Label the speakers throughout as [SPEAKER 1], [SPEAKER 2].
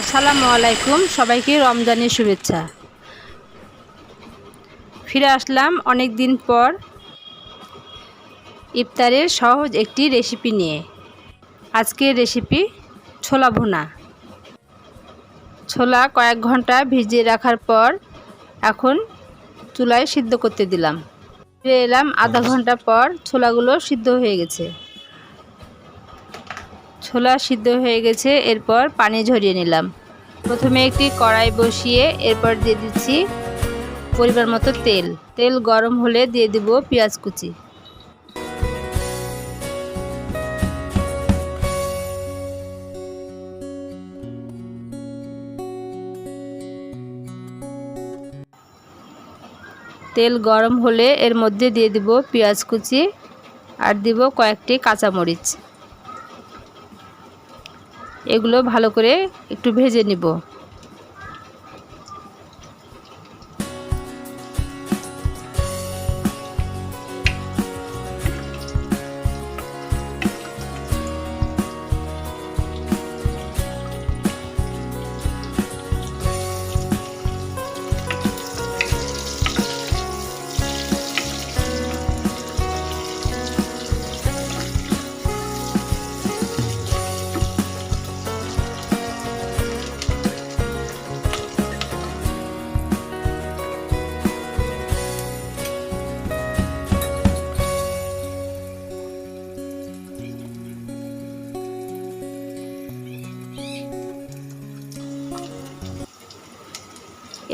[SPEAKER 1] আসসালামু আলাইকুম, সবাইকে রমজানের শুভেচ্ছা। ফিরে আসলাম অনেক দিন পর ইফতারের সহজ একটি রেসিপি নিয়ে। আজকের রেসিপি ছোলা ভুনা। ছোলা কয়েক ঘণ্টা ভিজিয়ে রাখার পর এখন চুলায় সিদ্ধ করতে দিলাম। ফিরে এলাম আধা ঘণ্টা পর ছোলাগুলো সিদ্ধ হয়ে গেছে। ছোলা সিদ্ধ হয়ে গেছে, এরপর পানি ঝরিয়ে নিলাম। প্রথমে একটি কড়াই বসিয়ে এরপর দিয়ে দিচ্ছি পরিমাণ মতো তেল। তেল গরম হলে দিয়ে দিব পেঁয়াজ কুচি। তেল গরম হলে এর মধ্যে দিয়ে দিব পেঁয়াজ কুচি আর দিব কয়েকটি কাঁচামরিচ। এগুলো ভালো করে একটু ভেজে নিব।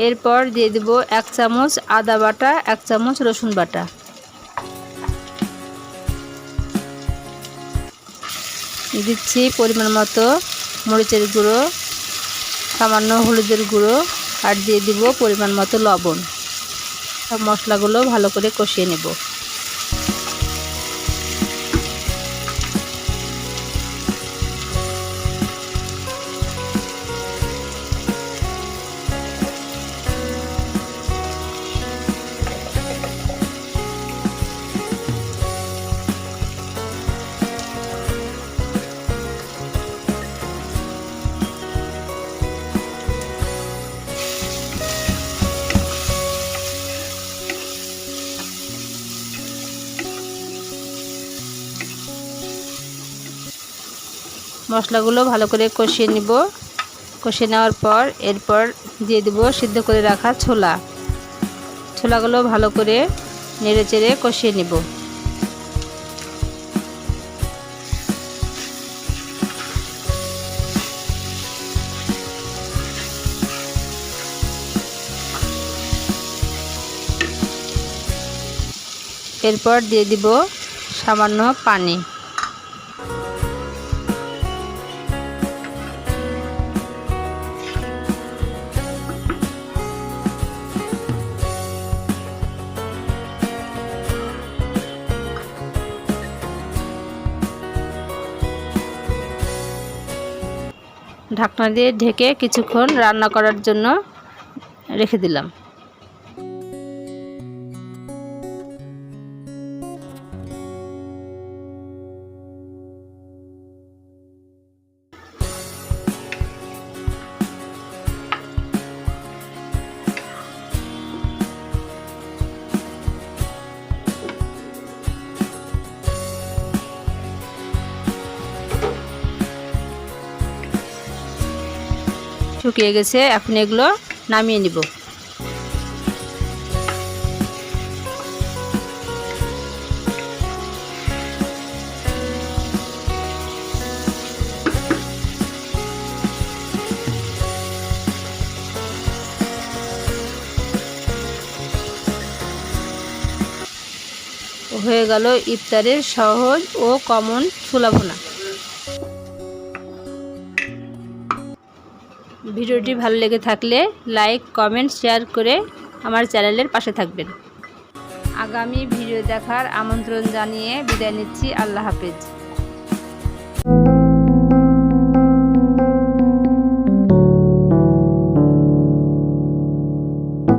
[SPEAKER 1] এরপর দিয়ে দেব এক চামচ আদা বাটা, এক চামচ রসুন বাটা। দিচ্ছি পরিমাণ মতো মরিচের গুঁড়ো, সামান্য হলুদের গুঁড়ো, আর দিয়ে দিব পরিমাণ মতো লবণ। সব মশলাগুলো ভালো করে কষিয়ে নেব। মশলাগুলো ভালো করে কষিয়ে নিব। কষিয়ে নেওয়ার পর এরপর দিয়ে দেব সিদ্ধ করে রাখা ছোলা। ছোলাগুলো ভালো করে নেড়ে চেড়ে কষিয়ে নিব। এরপর দিয়ে দিব সামান্য পানি। ঢাকনা দিয়ে ঢেকে কিছুক্ষণ রান্না করার জন্য রেখে দিলাম। শুকিয়ে গেছে এখন এগুলো নামিয়ে নিব। হয়ে গেল ইফতারের সহজ ও কমন সুলভনা ভিডিওটি ভালো লেগে থাকলে লাইক, কমেন্ট, শেয়ার করে আমার চ্যানেলের পাশে থাকবেন। আগামী ভিডিও দেখার আমন্ত্রণ জানিয়ে বিদায় নিচ্ছি। আল্লাহ হাফেজ।